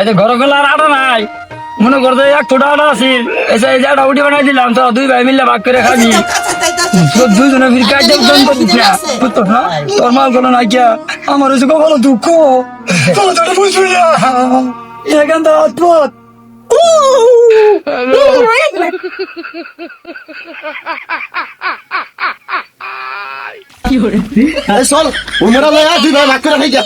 এই যে ঘর গেলে আর আটা নাই। মনে করতে এক ছোটা আটা আছে। এই যে আটা উঠি বানাই দিলাম তো দুই ভাই মিললে ভাগ করে খাবি। তো দুজনে ফির কাজ উদ্যান করিস না? বুঝতো না? তোর মাল কোনো নাই কিয়া আমার হচ্ছে কখনো দুঃখ। তোর বুঝবি না। এখান থেকে চল উমরা লয়া দুই ভাই ভাগ করে খাই যা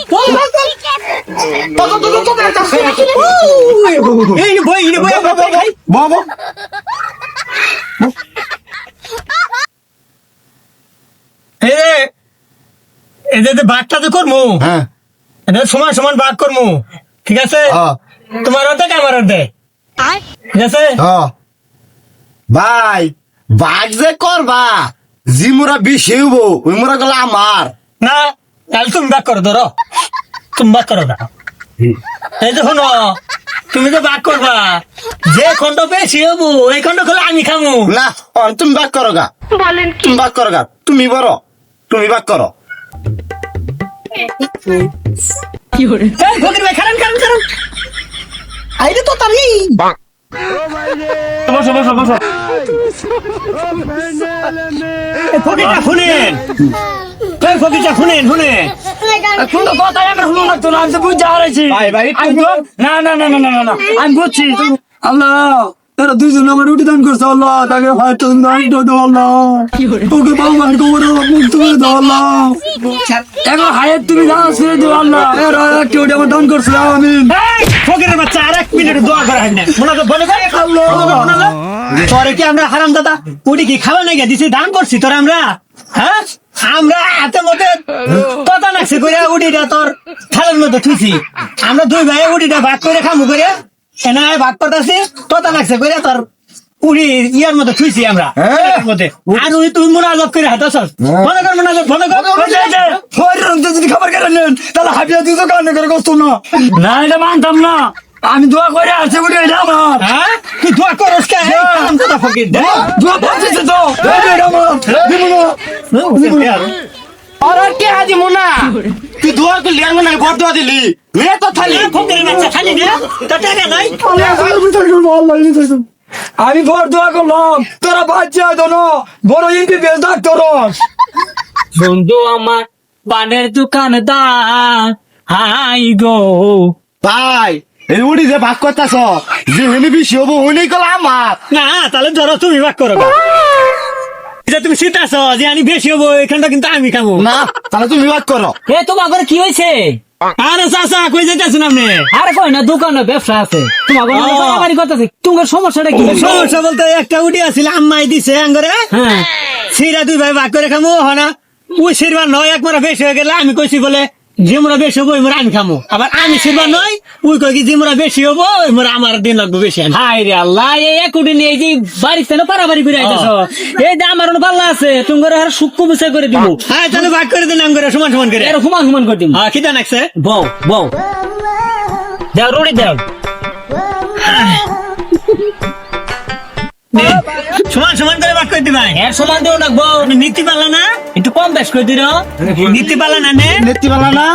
হ্যাঁ সমান সমান ঠিক আছে হ্যাঁ তোমার অর্ধেক আমার অর্ধেক ঠিক আছে হ্যাঁ ভাই ভাগ যে করবা জি মোরা বেশি হইব ওই মোরা গেল আমার না তুমি ভাগ করো ধরো তুমি করো না। এই তো শোনো তুমি তো বাক করবা যে খন্ড পেয়েছি হবু এই খন্ড খোলা আমি খামু। না তুমি বাক করো গা। তুমি বাক করো গা। তুমি বড় তুমি বাক করো। এই, ফকির ভাই খারান খারান খারান। আইরে তো তামি বসো বসো বসো। এই শুনেন। এই ফকিরটা শুনেন শুনেন। কোনো কথা একটা শুনুন লাগতো না আমি তো বুঝতে হারাইছি। ভাই, ভাই, আমি তো- না না না না না না, না আমি বুঝছি আল্লাহ এরা দুইজন আমার উঠি দান করছে আল্লাহ তাকে হয়তো দান তো দাও আল্লাহ। ওকে বাবা মার কোমরে মুক্ত করে দাও আল্লাহ। এখন হায়াত তুমি দান ছেড়ে দিও আল্লাহ। এরা একটি উঠে আমার দান করছে আমি ফকিরের তোরে কি আমরা হারাম দাদা? উঠি কি খাওয়া নাই দিছি? দান করছি তোর আমরা? হ্যাঁ? আমরা হাতে মতে কথা নাকছে করে উডিটা তোর থালের মধ্যে থুইছি। আমরা দুই ভাই উডিটা ভাগ করে খামু করে। এনা ভাগ করতেছি তোতা নাকছে করে তোর উড়ি ইয়ার মধ্যে থুইছি আমরা। হ্যাঁ। মধ্যে। আর ওই তুই মোনাজত করে হাতাস মনে কর মনে কর যদি খাবার কেন নেন তাহলে হাবিয়া তুই তো কান্না করে কষ্ট না? না এটা মানতাম না। আমি দোয়া করে আসছে বলে এটা আমার। হ্যাঁ? তুই দোয়া করস কে? দাদা ফকির দে দোয়া করছিস তো। এটা আমার। দিব না। আর কে আজি মোনা? তুই দোয়া করলি আমি না বড় দোয়া দিলি। লে তো থালি। ফকিরের বাচ্চা খালি না তো টাকা নাই। আমি বড় দোয়া করলাম। তোরা বাচ্চা দোনো বড় এমপি বেশ ডাক্তার বন্ধু আমার পানের দোকানদার। হাই গো। ভাই এই উড়ি যে ভাগ করতাছ যে হেনি বেশি হব উনি গেল আমার। না তাহলে ধরো তুমি ভাগ করো। তুমি শীতাছ যে আমি বেশি হব এখানটা কিন্তু আমি খাব না তাহলে তুমি ভাগ করো। এ তোমার ঘরে কি হয়েছে? আরে চাচা কই যেতেছেন আপনি? আরে কই না দোকানে ব্যবসা আছে। তোমার ঘরে ও। করতেছে। তোমার সমস্যাটা কি? সমস্যা বলতে একটা উঠি আছিল আম্মাই দিছে আঙ্গরে। হ্যাঁ। সিরা দুই ভাই ভাগ করে খামো হনা ওই সিরবার নয় এক মারা বেশি হয়ে গেলে আমি কইছি বলে। যে মোরা বেশি হব ওই আমি খামো। আবার আমি সিরবার নয় ওই কই কি যে মোরা বেশি হব ওই মোরা আমার দিন লাগবে বেশি। হাই রে আল্লাহ এই একুটি নিয়ে এই যে বাড়িতে না পারাবাড়ি করে আইতেছ। এই যে আমার পাল্লা আছে তুমি ঘরে আর সূক্ষ্ম বিষয় করে দিব হ্যাঁ তাহলে ভাগ করে দিন আঙ্গরে সমান সমান করে। এর হুমান হুমান করে দিব হ্যাঁ খিদা নাকছে বউ বউ। দেও রুড়ি দেও। সমান সমান করে ভাগ করে দিবাই এর সমান দেও লাগবো নীতি পারলা না? একটু কম বেশ করে দিল নীতি পারলা না নে? নেত্রী বালা না?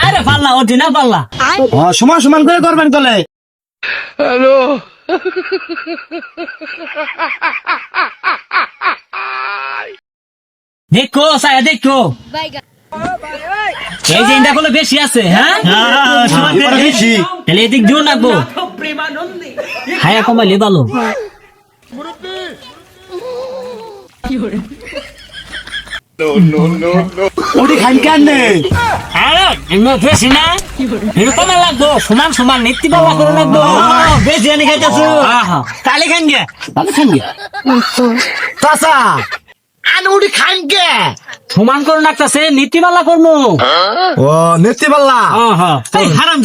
আরে পাল্লা না পাল্লা। সমান সমান করে করবেন তলে দেখো সায়া দেখো। এই যে করলে বেশি আছে হ্যাঁ? হ্যাঁ, দিন। বেশি। তাহলে এদিক দিও লাগবো হায়া কমাইলে ভালো। উড়ি খান কেন নেই আরে এমনি বেশি না। এরকম লাগবো সমান সমান নীতি বাবা করে লাগবো। ও, বেশি আনি খাইতেছো। আহা। খান গে। তাহলে খান গিয়া। চাচা আন উড়ি খান কে সমান করে ও এই হারাম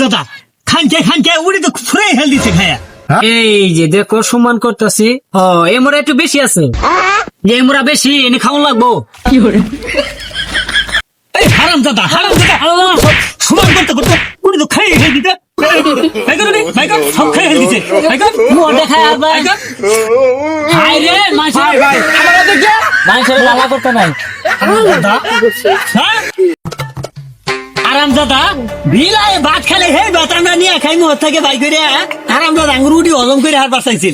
উড়ি তো ফুরে হেল দিছে খায়া। এই যে দেখো সমান করতেছি। ও এই মোড়া একটু বেশি আছে। যে বেশি এনে খাওয়া লাগবো। এই হারাম দাদা হারাম দাদা আল্লাহ সমান করতে করতে উড়ি তো খাই দিতে খাই হেল দিছে। ভাই কর মুখ দেখায় আর ভাই। ভাই কর। হাই রে মানুষের মানুষের জ্বালা করতে নাই। দাদা হ্যাঁ? আর হারাম দাদা বিলাই ভাত খালে হে ভাত আমরা নিয়ে খাই মোহ থেকে বাই করে উঠি হজম করে হার বাসাইছিল